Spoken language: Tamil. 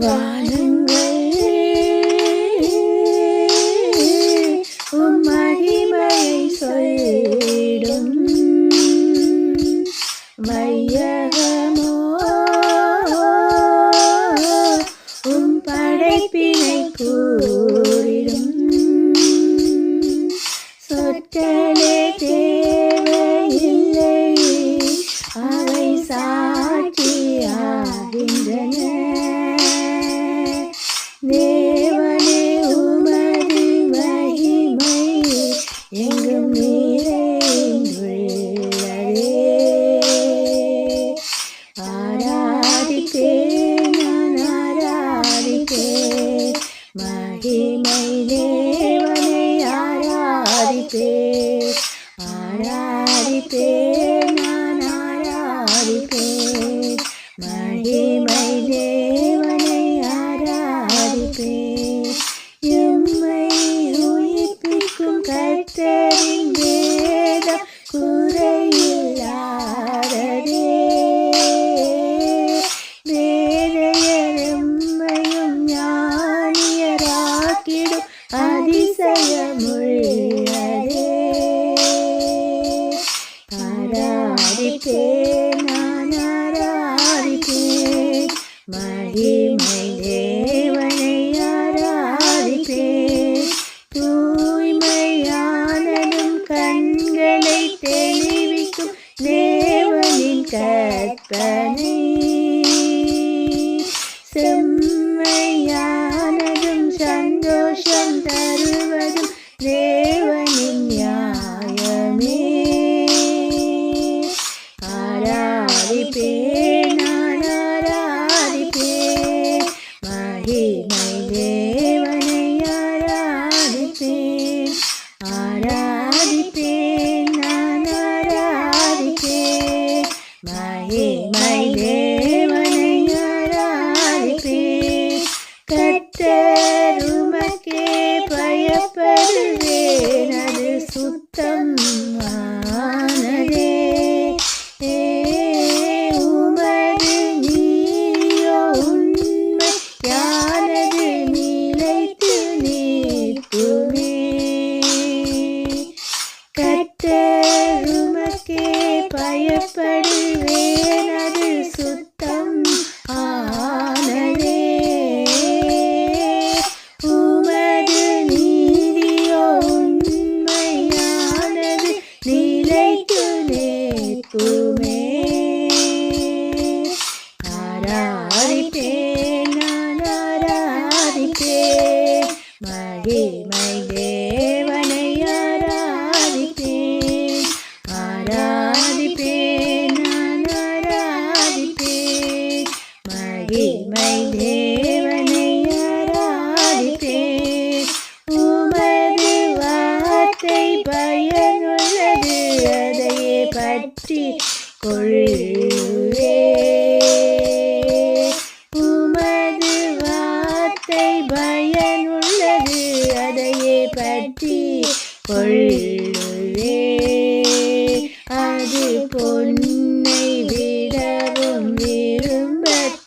வாருங்கள் உம் மகிமையை சொல்லிடும். மையகமோ உம் படைப்பினை கூறிடும். சொற்களே தேவையில்லை அவை சாட்சியாகின்றன. Thank you. dice ya moriré para que nanara que marime Hey, பற்றி கொள்ளுவே உமது வார்த்தை பயன் உள்ளது அதையே பற்றி கொள்ளுவே அது பொன்னை விடவும் விரும்பத்தக்கது.